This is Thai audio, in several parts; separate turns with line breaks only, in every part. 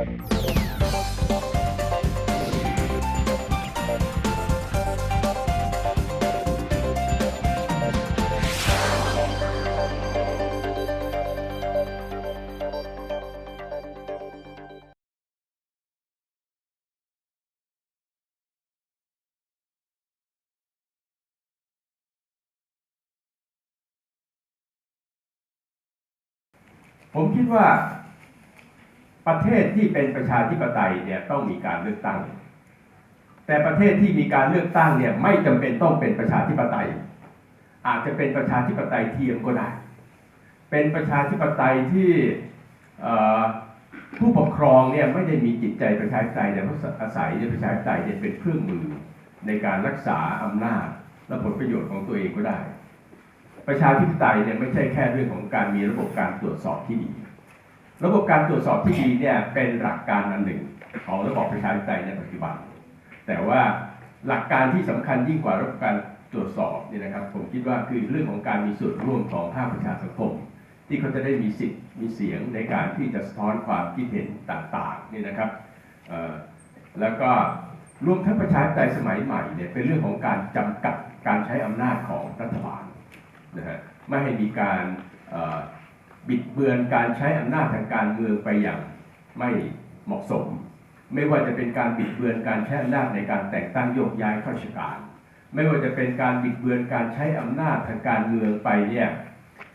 ผมคิดว่า ประเทศที่เป็นประชาธิปไตยเนี่ยต้องมีการเลือกตั้ง แต่ประเทศที่มีการเลือกตั้งเนี่ยไม่จำเป็นต้องเป็นประชาธิปไตย อาจจะเป็นประชาธิปไตยเทียมก็ได้ เป็นประชาธิปไตยที่ผู้ปกครองเนี่ยไม่ได้มีจิตใจประชาธิปไตยแต่เขาอาศัยในประชาธิปไตยเนี่ยเป็นเครื่องมือในการรักษาอำนาจและผลประโยชน์ของตัวเองก็ได้ ประชาธิปไตยเนี่ยไม่ใช่แค่เรื่องของการมีระบบการตรวจสอบที่ดี ระบบการตรวจสอบที่ดีเนี่ยเป็นหลักการอันหนึ่งของระบอบประชาธิปไตยในปัจจุบัน แต่ว่าหลักการที่สำคัญยิ่งกว่าระบบการตรวจสอบเนี่ยนะครับ ผมคิดว่าคือเรื่องของการมีส่วนร่วมของภาคประชาสังคม ที่เขาจะได้มีสิทธิ์มีเสียงในการที่จะสะท้อนความคิดเห็นต่างๆนี่นะครับแล้วก็รวมทั้งประชาธิปไตยสมัยใหม่เนี่ยเป็นเรื่องของการจำกัดการใช้อำนาจของรัฐบาลนะฮะไม่ให้มีการ บิดเบือนการใช้อำนาจทางการเมืองไปอย่างไม่เหมาะสม ไม่ว่าจะเป็นการบิดเบือนการใช้อำนาจในการแต่งตั้งโยกย้ายข้าราชการ ไม่ว่าจะเป็นการบิดเบือนการใช้อำนาจทางการเมืองไปเนี่ย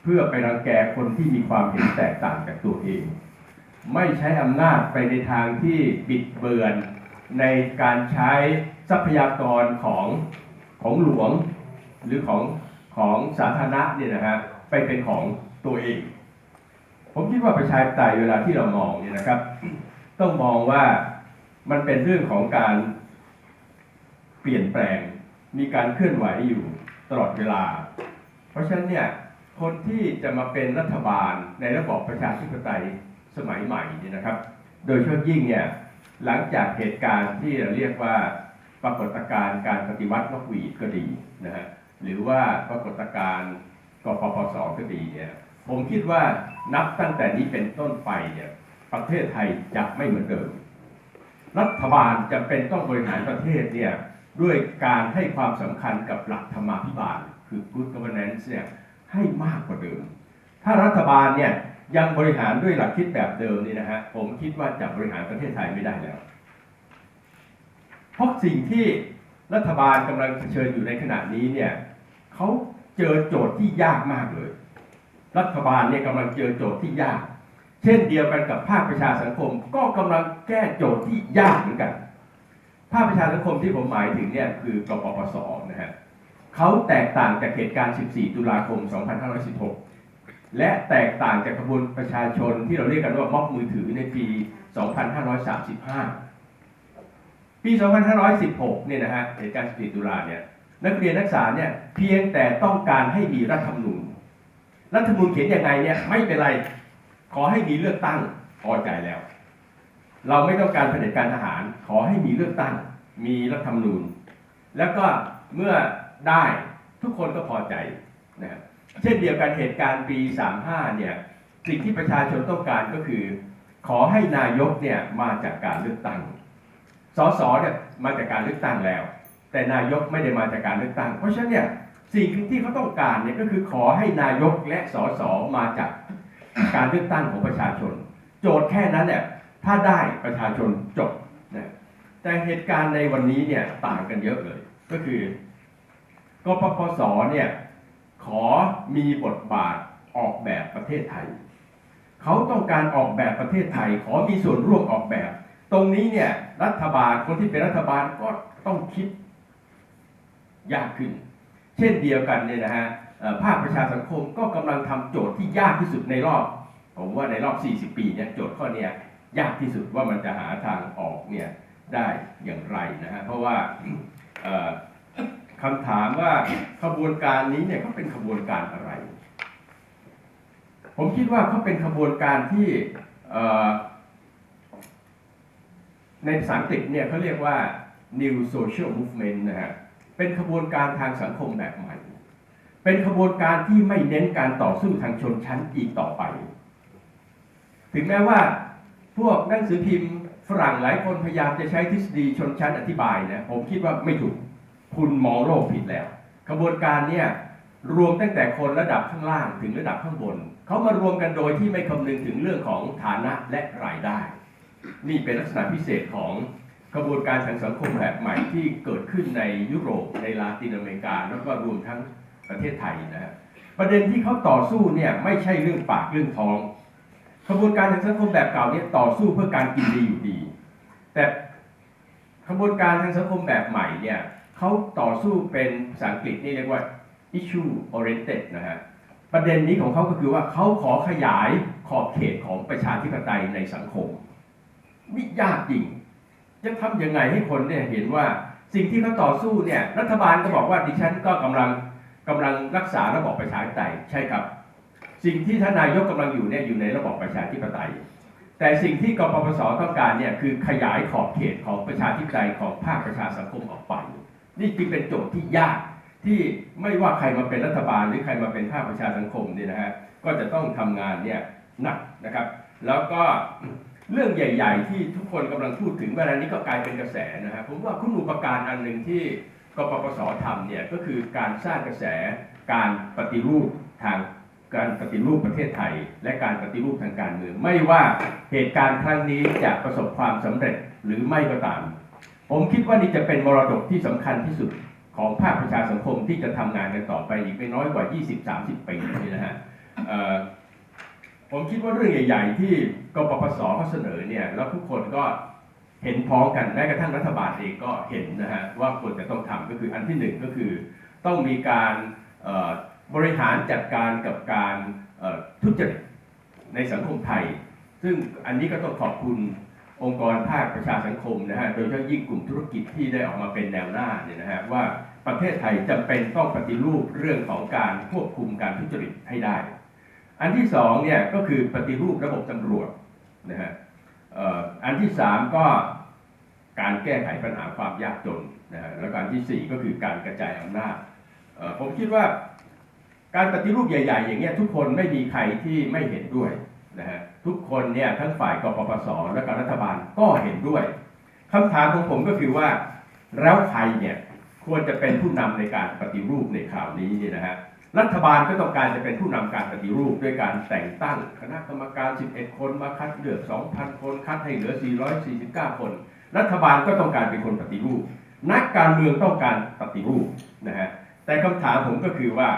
เพื่อไปรังแกคนที่มีความเห็นแตกต่างจากตัวเอง ไม่ใช้อำนาจไปในทางที่บิดเบือนในการใช้ทรัพยากรของของหลวงหรือของของสาธารณะเนี่ยนะฮะไปเป็นของตัวเอง ผมคิดว่าประชาธิปไตยเวลาที่เรามองเนี่ยนะครับ ต้องมองว่ามันเป็นเรื่องของการเปลี่ยนแปลงมีการเคลื่อนไหวอยู่ตลอดเวลา เพราะฉะนั้นเนี่ยคนที่จะมาเป็นรัฐบาลในระบอบประชาธิปไตยสมัยใหม่นี่นะครับ โดยเฉพาะยิ่งเนี่ยหลังจากเหตุการณ์ที่เราเรียกว่าปรากฏการณ์การปฏิวัตินกหวีดก็ดีนะฮะหรือว่าปรากฏการณ์กปปสก็ดีเนี่ยผมคิดว่า นับตั้งแต่นี้เป็นต้นไปเนี่ยประเทศไทยจะไม่เหมือนเดิม รัฐบาลจะเป็นต้องบริหารประเทศเนี่ยด้วยการให้ความสำคัญกับหลักธรรมาภิบาล คือ good governance เนี่ยให้มากกว่าเดิม ถ้ารัฐบาลเนี่ยยังบริหารด้วยหลักคิดแบบเดิมนี่นะฮะผมคิดว่าจะบริหารประเทศไทยไม่ได้แล้วเพราะสิ่งที่รัฐบาลกำลังเผชิญอยู่ในขณะนี้เนี่ยเขาเจอโจทย์ที่ยากมากเลย รัฐบาลเนี่ยกำลังเจอโจทย์ที่ยาก เช่นเดียวกันกับภาคประชาสังคมก็กำลังแก้โจทย์ที่ยากเหมือนกัน ภาคประชาสังคมที่ผมหมายถึงเนี่ยคือกปปสนะฮะเขาแตกต่างจากเหตุการณ์ 14 ตุลาคม 2516 และแตกต่างจากกระบวนประชาชนที่เราเรียกกันว่าม็อบมือถือในปี 2535 ปี 2516 เนี่ยนะฮะเหตุการณ์ 14 ตุลาเนี่ยนักเรียนนักศึกษาเนี่ยเพียงแต่ต้องการให้มีรัฐธรรมนูญ รัฐธรรมนูญเขียนยังไงเนี่ยไม่เป็นไร ขอให้มีเลือกตั้งพอใจแล้ว เราไม่ต้องการเผด็จการทหาร ขอให้มีเลือกตั้ง มีรัฐธรรมนูญ แล้วก็เมื่อได้ทุกคนก็พอใจนะครับเช่นเดียวกันเหตุการณ์ปี 35 เนี่ยสิ่งที่ประชาชนต้องการก็คือ ขอให้นายกเนี่ยมาจากการเลือกตั้งสสเนี่ยมาจากการเลือกตั้งแล้ว แต่นายกไม่ได้มาจากการเลือกตั้ง เพราะฉะนั้นเนี่ย สิ่งที่เขาต้องการเนี่ยก็คือขอให้นายกและสสมาจากการเลือกตั้งของประชาชน โจทย์แค่นั้นเนี่ยถ้าได้ประชาชนจบนะแต่เหตุการณ์ในวันนี้เนี่ยต่างกันเยอะเลย ก็คือกปปสเนี่ยขอมีบทบาทออกแบบประเทศไทย เขาต้องการออกแบบประเทศไทย ขอมีส่วนร่วมออกแบบ ตรงนี้เนี่ยรัฐบาลคนที่เป็นรัฐบาลก็ต้องคิดยากขึ้น เช่นเดียวกันเนี่ยนะฮะภาคประชาสังคมก็กำลังทำโจทย์ที่ยากที่สุดในรอบ ผมว่าในรอบ 40 ปีเนี่ยโจทย์ข้อนี้ยากที่สุดว่ามันจะหาทางออกเนี่ยได้อย่างไรนะฮะเพราะว่าคำถามว่าขบวนการนี้เนี่ยเขาเป็นขบวนการอะไร ผมคิดว่าเขาเป็นขบวนการที่ในภาษาอังกฤษเนี่ยเขาเรียกว่า new social movement นะฮะ เป็นขบวนการทางสังคมแบบใหม่ เป็นขบวนการที่ไม่เน้นการต่อสู้ทางชนชั้นอีกต่อไป ถึงแม้ว่าพวกหนังสือพิมพ์ฝรั่งหลายคนพยายามจะใช้ทฤษฎีชนชั้นอธิบายนะผมคิดว่าไม่ถูกคุณมองโลกผิดแล้วกระบวนการเนี่ยรวมตั้งแต่คนระดับข้างล่างถึงระดับข้างบน เขามารวมกันโดยที่ไม่คำนึงถึงเรื่องของฐานะและรายได้ นี่เป็นลักษณะพิเศษของ กระบวนการทางสังคมแบบใหม่ที่เกิดขึ้นในยุโรปในลาตินอเมริกา แล้วก็รวมทั้งประเทศไทยนะฮะประเด็นที่เขาต่อสู้เนี่ยไม่ใช่เรื่องปากเรื่องท้องกระบวนการทางสังคมแบบเก่าเนี่ยต่อสู้เพื่อการกินดีอยู่ดี แต่กระบวนการทางสังคมแบบใหม่เนี่ยเขาต่อสู้เป็นภาษาอังกฤษนี่เรียกว่า issue oriented นะฮะประเด็นนี้ของเขาก็คือว่าเขาขอขยายขอบเขตของประชาธิปไตยในสังคมนี่ยากจริง จะทำยังไงให้คนเนี่ยเห็นว่าสิ่งที่เขาต่อสู้เนี่ยรัฐบาลก็บอกว่าดิฉันก็กำลังกำลังรักษาระบอบประชาธิปไตยใช่ครับ สิ่งที่ท่านนายกกำลังอยู่เนี่ยอยู่ในระบอบประชาธิปไตย แต่สิ่งที่กปปสต้องการเนี่ยคือขยายขอบเขตของประชาธิปไตยของภาคประชาสังคมออกไป นี่จึงเป็นโจทย์ที่ยากที่ไม่ว่าใครมาเป็นรัฐบาลหรือใครมาเป็นภาคประชาสังคมเนี่ยนะฮะก็จะต้องทำงานเนี่ยหนักนะครับ แล้วก็ เรื่องใหญ่ ๆ ที่ทุกคนกำลังพูดถึงเวลานี้ก็กลายเป็นกระแสนะฮะผมว่าคุณอุปการอันหนึ่งที่กปปสทำเนี่ยก็คือการสร้างกระแสการปฏิรูปทางการปฏิรูปประเทศไทย และการปฏิรูปทางการเมือง ไม่ว่าเหตุการณ์ครั้งนี้จะประสบความสำเร็จหรือไม่ก็ตาม ผมคิดว่านี่จะเป็นมรดกที่สำคัญที่สุดของภาคประชาสังคมที่จะทำงานกันต่อไปอีกไม่น้อยกว่า 20-30 ปีนี่นะฮะ ผมคิดว่าเรื่องใหญ่ ๆ ที่กปปสเขาเสนอเนี่ยแล้วทุกคนก็เห็นพ้องกันแม้กระทั่งรัฐบาลเองก็เห็นนะฮะว่าควรจะต้องทำก็คืออันที่หนึ่งก็คือ ต้องมีการบริหารจัดการกับการทุจริตในสังคมไทย ซึ่งอันนี้ก็ต้องขอบคุณองค์กรภาคประชาสังคมนะฮะโดยเฉพาะยิ่งกลุ่มธุรกิจที่ได้ออกมาเป็นแนวหน้าเนี่ยนะฮะว่าประเทศไทยจำเป็นต้องปฏิรูปเรื่องของการควบคุมการทุจริตให้ได้ อันที่สองเนี่ยก็คือปฏิรูประบบตำรวจนะฮะอันที่สามก็การแก้ไขปัญหาความยากจนนะฮะแล้วก็อันที่สี่ก็คือการกระจายอำนาจผมคิดว่าการปฏิรูปใหญ่ๆ อย่างเงี้ยทุกคนไม่มีใครที่ไม่เห็นด้วยนะฮะทุกคนเนี่ยทั้งฝ่ายกปปสและก็รัฐบาลก็เห็นด้วยคำถามของผมก็คือว่าแล้วใครเนี่ยควรจะเป็นผู้นำในการปฏิรูปในข่าวนี้เนี่ยนะฮะ รัฐบาลก็ต้องการจะเป็นผู้นำการปฏิรูปด้วยการแต่งตั้งคณะกรรมการ 11 คนมาคัดเลือก 2,000 คนคัดให้เหลือ 449 คน รัฐบาลก็ต้องการเป็นคนปฏิรูป นักการเมืองต้องการปฏิรูปนะฮะแต่คำถามผมก็คือว่า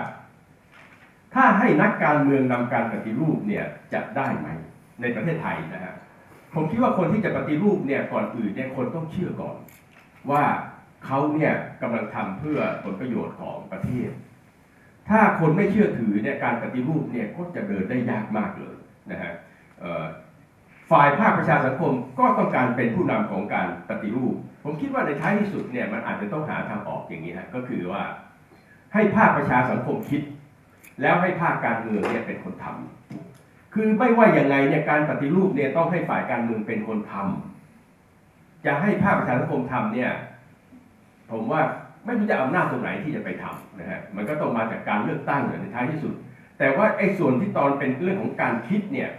ถ้าให้นักการเมืองนำการปฏิรูปเนี่ยจะได้ไหมในประเทศไทยนะฮะผมคิดว่าคนที่จะปฏิรูปเนี่ยก่อนอื่นเนี่ยคนต้องเชื่อก่อน ว่าเขาเนี่ยกำลังทำเพื่อผลประโยชน์ของประเทศ ถ้าคนไม่เชื่อถือเนี่ยการปฏิรูปเนี่ยก็จะเดินได้ยากมากเลยนะฮะฝ่ายภาคประชาสังคมก็ต้องการเป็นผู้นำของการปฏิรูป ผมคิดว่าในท้ายที่สุดเนี่ยมันอาจจะต้องหาทางออกอย่างนี้ฮะก็คือว่า ให้ภาคประชาสังคมคิด แล้วให้ภาคการเมืองเนี่ยเป็นคนทำคือไม่ว่าอย่างไงเนี่ยการปฏิรูปเนี่ยต้องให้ฝ่ายการเมืองเป็นคนทำจะให้ภาคประชาสังคมทำเนี่ยผมว่า ไม่รู้จะเอาอำนาจตรงไหนที่จะไปทำนะฮะมันก็ต้องมาจากการเลือกตั้งในท้ายที่สุด แต่ว่าไอ้ส่วนที่ตอนเป็นเรื่องของการคิดเนี่ย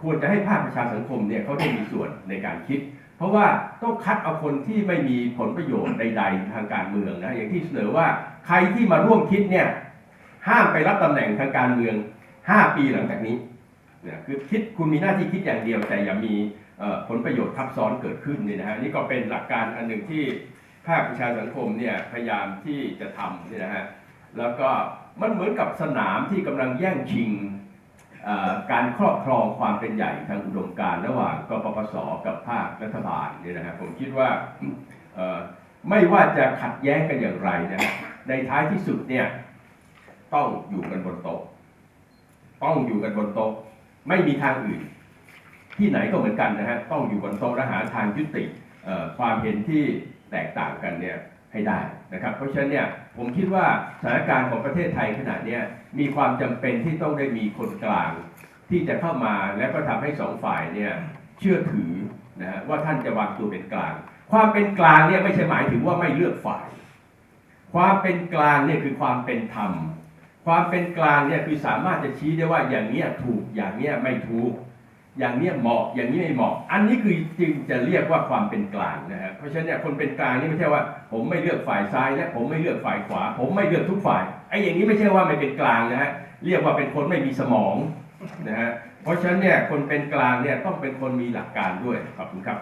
ควรจะให้ภาคประชาสังคมเนี่ยเขาได้มีส่วนในการคิด เพราะว่าต้องคัดเอาคนที่ไม่มีผลประโยชน์ใด ๆ ทางการเมืองนะอย่างที่เสนอว่าใครที่มาร่วมคิดเนี่ยห้ามไปรับตำแหน่งทางการเมือง 5 ปีหลังจากนี้เนี่ยคือคิดคุณมีหน้าที่คิดอย่างเดียวแต่อย่ามีผลประโยชน์ทับซ้อนเกิดขึ้นเนี่ยนะฮะนี่ก็เป็นหลักการอันหนึ่งที่ ภาคประชาสังคมเนี่ยพยายามที่จะทำนี่นะฮะแล้วก็มันเหมือนกับสนามที่กำลังแย่งชิงการครอบครองความเป็นใหญ่ทางอุดมการระหว่างกปปสกับภาครัฐบาลเนี่ยนะฮะผมคิดว่าไม่ว่าจะขัดแย้งกันอย่างไรนะในท้ายที่สุดเนี่ยต้องอยู่กันบนโต๊ะต้องอยู่กันบนโต๊ะไม่มีทางอื่น ที่ไหนก็เหมือนกันนะฮะต้องอยู่บนโต๊ะและหาทางยุติความเห็นที่ แตกต่างกันเนี่ยให้ได้นะครับ เพราะฉะนั้นเนี่ยผมคิดว่าสถานการณ์ของประเทศไทยขณะนี้มีความจำเป็นที่ต้องได้มีคนกลาง ที่จะเข้ามาและก็ทำให้สองฝ่ายเนี่ยเชื่อถือนะฮะว่าท่านจะวางตัวเป็นกลาง ความเป็นกลางเนี่ยไม่ใช่หมายถึงว่าไม่เลือกฝ่าย ความเป็นกลางเนี่ยคือความเป็นธรรม ความเป็นกลางเนี่ยคือสามารถจะชี้ได้ว่าอย่างเนี้ยถูกอย่างเนี้ยไม่ถูก อย่างเนี้ยเหมาะอย่างนี้ไม่เหมาะ อันนี้คือจึงจะเรียกว่าความเป็นกลางนะฮะเพราะฉะนั้นเนี่ยคนเป็นกลางนี่ไม่ใช่ว่า ผมไม่เลือกฝ่ายซ้ายและผมไม่เลือกฝ่ายขวา ผมไม่เลือกทุกฝ่ายไอ้อย่างนี้ไม่ใช่ว่าไม่เป็นกลางนะฮะเรียกว่าเป็นคนไม่มีสมองนะฮะเพราะฉะนั้นเนี่ยคนเป็นกลางเนี่ยต้องเป็นคนมีหลักการด้วยขอบคุณครับ